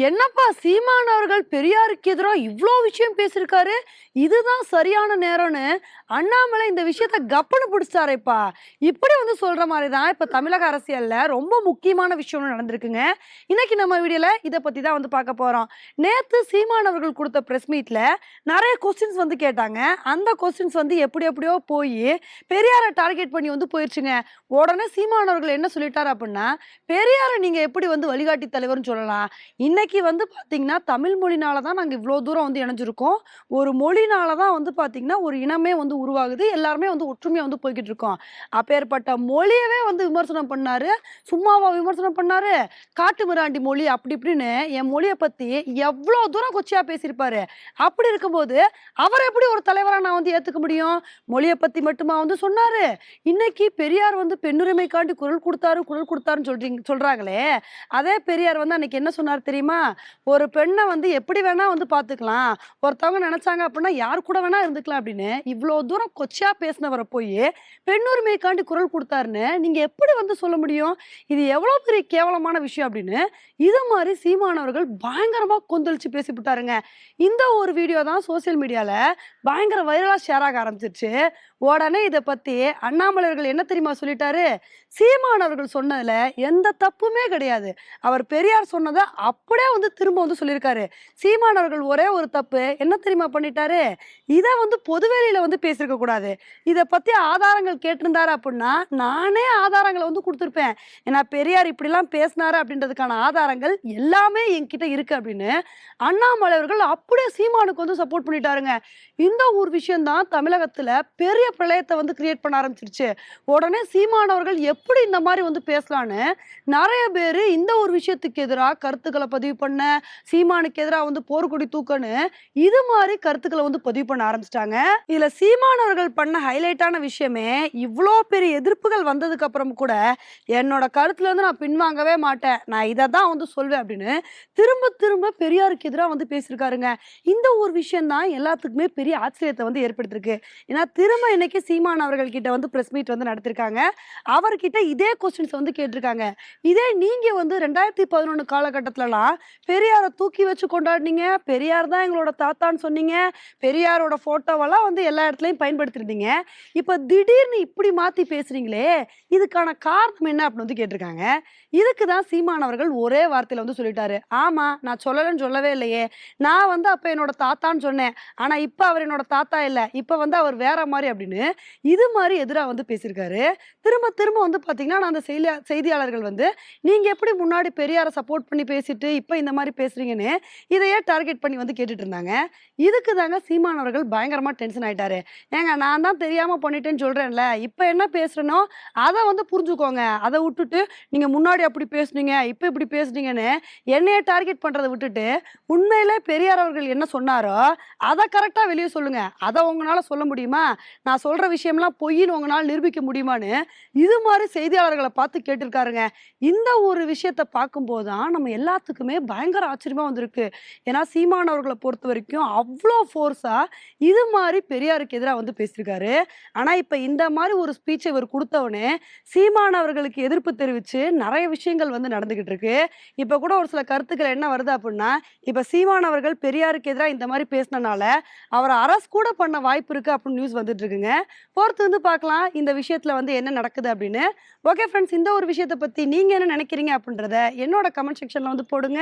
என்னப்பா சீமான் அவர்கள் பெரியாருக்கு எதிராக இவ்வளோ விஷயம் பேசியிருக்காரு? இதுதான் சரியான நேரம்னு அண்ணாமலை இந்த விஷயத்த கப்புன்னு பிடிச்சாரேப்பா இப்படி வந்து சொல்கிற மாதிரி தான் இப்போ தமிழக அரசியலில் ரொம்ப முக்கியமான விஷயம்னு நடந்திருக்குங்க. இன்னைக்கு நம்ம வீடியோவில் இதை பற்றி தான் வந்து பார்க்க போகிறோம் நேற்று சீமான் அவர்கள் கொடுத்த ப்ரெஸ் மீட்டில் நிறைய கொஸ்டின்ஸ் வந்து கேட்டாங்க. அந்த கொஸ்டின்ஸ் வந்து எப்படி எப்படியோ போய் பெரியாரை டார்கெட் பண்ணி வந்து போயிடுச்சுங்க உடனே சீமான் அவர்கள் என்ன சொல்லிட்டார் அப்படின்னா பெரியாரை நீங்கள் எப்படி வந்து வழிகாட்டி தலைவர்னு சொல்லலாம்? இன்னைக்கு வந்து பார்த்தீங்கன்னா தமிழ் மொழினால தான் நாங்கள் இவ்வளோ தூரம் வந்து இணைஞ்சிருக்கோம். ஒரு மொழினால தான் வந்து பார்த்தீங்கன்னா ஒரு இனமே வந்து உருவாகுது. எல்லாருமே வந்து ஒற்றுமையாக வந்து போய்கிட்டு இருக்கோம். அப்பேற்பட்ட மொழியவே வந்து விமர்சனம் பண்ணாரு. சும்மாவா விமர்சனம் பண்ணாரு? காட்டு மிராண்டி மொழி அப்படி இப்படின்னு என் மொழியை பற்றி எவ்வளோ தூரம் கொச்சியாக பேசியிருப்பாரு. அப்படி இருக்கும்போது அவர் எப்படி ஒரு தலைவராக நான் வந்து ஏற்றுக்க முடியும்? மொழியை பற்றி மட்டுமா வந்து சொன்னார். இன்னைக்கு பெரியார் வந்து பெண்ணுரிமைக்காண்டி குரல் கொடுத்தாரு குரல் கொடுத்தாருன்னு சொல்றீங்க சொல்கிறாங்களே அதே பெரியார் வந்து அன்னைக்கு என்ன சொன்னார் தெரியுமா? ஒரு பெண்ணை வந்து எப்படி வேணா வந்து பார்த்துக்கலாம் ஒருத்தவங்க நினைச்சாங்க அப்படின்னா யார் கூட வேணா இருந்துக்கலாம் அப்படின்னு. இவ்வளோ தூரம் கொச்சையா பேசினவரை போய் பெண்ணுரிமைக்காண்டி குரல் கொடுத்தாருன்னு நீங்க எப்படி வந்து சொல்ல முடியும்? இது எவ்வளோ பெரிய கேவலமான விஷயம் அப்படின்னு. இதை மாதிரி சீமானவர்கள் பயங்கரமா கொந்தளிச்சு பேசிவிட்டாருங்க. இந்த ஒரு வீடியோ தான் சோசியல் மீடியால பயங்கர வைரலா ஷேர் ஆக ஆரம்பிச்சிருச்சு. உடனே இதை பத்தி அண்ணாமலையர்கள் என்ன தெரியுமா சொல்லிட்டாரு? சீமானவர்கள் சொன்னதுல எந்த தப்புமே கிடையாது. அவர் பெரியார் சொன்னதை அப்படியே வந்து திரும்ப வந்து சொல்லியிருக்காரு. சீமானவர்கள் ஒரே ஒரு தப்பு. என்ன தெரியுமா பண்ணிட்டாரு? இதை வந்து பொதுவெளியில வந்து பேசியிருக்க கூடாது. இதை பத்தி ஆதாரங்கள் கேட்டிருந்தாரு அப்படின்னா நானே ஆதாரங்களை வந்து கொடுத்துருப்பேன். ஏன்னா பெரியார் இப்படிலாம் பேசினாரு அப்படின்றதுக்கான ஆதாரங்கள் எல்லாமே என்கிட்ட இருக்கு அப்படின்னு அண்ணாமலை அவர்கள் அப்படியே சீமானுக்கு வந்து சப்போர்ட் பண்ணிட்டாருங்க. இந்த ஒரு விஷயம்தான் தமிழகத்தில் தமிழகத்துல பெரிய பிரளயத்தை வந்து கிரியேட் பண்ண ஆரம்பிச்சிருச்சு. உடனே சீமானவர்கள் எப்படி இந்த மாதிரி வந்து பேசலான்னு நிறைய பேர் இந்த ஒரு விஷயத்துக்கு எதிராக கருத்துக்களை பதிவு பண்ண சீமானுக்கு எதிராக வந்து போர்க்கொடி தூக்கன்னு இது மாதிரி கருத்துக்களை வந்து பதிவு பண்ண ஆரம்பிச்சிட்டாங்க. இதுல சீமானவர்கள் பண்ண ஹைலைட்டான விஷயமே இவ்வளோ பெரிய எதிர்ப்புகள் வந்ததுக்கு அப்புறம் கூட என்னோட கருத்துல இருந்து நான் பின்வாங்கவே மாட்டேன். நான் இதை தான் வந்து சொல்வேன் அப்படின்னு திரும்ப திரும்ப பெரியாருக்கு எதிராக வந்து பேசியிருக்காருங்க. இந்த ஒரு விஷயம் தான் எல்லாத்துக்குமே பெரிய ஆச்சரியத்தை வந்து ஏற்படுத்திருக்கு ஏன்னா திரும்ப இன்னைக்கு சீமான் அவர்கள் கிட்ட வந்து பிரஸ் மீட் வந்து நடத்திருக்காங்க அவர்கிட்ட இதே கொஸ்டின்ஸ் வந்து கேட்டிருக்காங்க. இதே நீங்க வந்து ரெண்டாயிரத்தி பதினொன்று காலகட்டத்திலலாம் பெரியாரை தூக்கி வச்சு கொண்டாடினீங்க. பெரியார் தான் எங்களோட தாத்தான்னு சொன்னீங்க. பெரியாரோட போட்டோவெல்லாம் வந்து எல்லா இடத்துலையும் பயன்படுத்திருந்தீங்க. இப்போ திடீர்னு இப்படி மாற்றி பேசுறீங்களே இதுக்கான காரணம் என்ன அப்படின்னு வந்து கேட்டிருக்காங்க. இதுக்கு தான் சீமானவர்கள் ஒரே வார்த்தையில் வந்து சொல்லிட்டாரு. ஆமா நான் சொல்லலைன்னு சொல்லவே இல்லையே. நான் வந்து அப்போ என்னோட தாத்தான்னு சொன்னேன். ஆனால் இப்போ அவர் என்னோட தாத்தா இல்லை. இப்போ வந்து அவர் வேற மாதிரி அப்படின்னு இது மாதிரி எதிராக வந்து பேசியிருக்காரு. திரும்ப திரும்ப வந்து பார்த்தீங்கன்னா நான் அந்த செய்தியாளர்கள் வந்து நீங்கள் எப்படி முன்னாடி பெரியாரை சப்போர்ட் பண்ணி பேசிட்டு இப்போ இந்த மாதிரி பேசுறீங்கன்னு இதையே டார்கெட் பண்ணி வந்து கேட்டுட்டு இருந்தாங்க இதுக்கு தாங்க சீமான் அவர்கள் டென்ஷன் ஆயிட்டாரு. ஏங்க நான் தான் தெரியாமல் பண்ணிட்டேன்னு சொல்கிறேன்ல இப்போ என்ன பேசுகிறேனோ அதை வந்து புரிஞ்சுக்கோங்க. அதை விட்டுட்டு நீங்கள் முன்னாடி அப்படி பேசுனீங்க இப்போ இப்படி பேசுனீங்கன்னு என்னைய டார்கெட் பண்ணுறதை விட்டுட்டு உண்மையிலே பெரியார் அவர்கள் என்ன சொன்னாரோ அதை கரெக்டாக வெளியே சொல்லுங்கள் அதை உங்களால் சொல்ல முடியுமா? நான் சொல்கிற விஷயம்லாம் பொய்ன்னு உங்களால் நிரூபிக்க முடியுமான்னு இது மாதிரி செய்தியாளர்களை பார்த்து கேட்டிருக்காருங்க. இந்த ஒரு விஷயத்த பார்க்கும்போது தான் நம்ம எல்லாத்துக்குமே பயங்கர ஆச்சரியமா வந்திருக்கு. ஏன்னா சீமான் அவர்களை பொறுத்த வரைக்கும் அவ்வளோ ஃபோர்ஸாக இது மாதிரி பெரியாருக்கு எதிராக வந்து பேசியிருக்காரு. ஆனால் இப்போ இந்த மாதிரி ஒரு ஸ்பீச்சை இவர் கொடுத்தவனே சீமான் அவர்களுக்கு எதிர்ப்பு தெரிவித்து நிறைய விஷயங்கள் வந்து நடந்துக்கிட்டு இருக்கு. இப்போ கூட ஒரு சில கருத்துக்கள் என்ன வருது அப்படின்னா இப்போ சீமான் அவர்கள் பெரியாருக்கு எதிராக இந்த மாதிரி பேசினனால அவரை அரசு கூட பண்ண வாய்ப்பு இருக்கு அப்படின்னு நியூஸ் வந்துட்டு இருக்குங்க. பொறுத்து வந்து பார்க்கலாம் இந்த விஷயத்தில் வந்து என்ன நடக்குது அப்படின்னு. ஓகே ஃப்ரெண்ட்ஸ் இந்த ஒரு விஷயத்தை பற்றி நீங்கள் என்ன நினைக்கிறீங்க அப்படின்றத என்னோட கமெண்ட் செக்ஷனில் வந்து போடுங்க.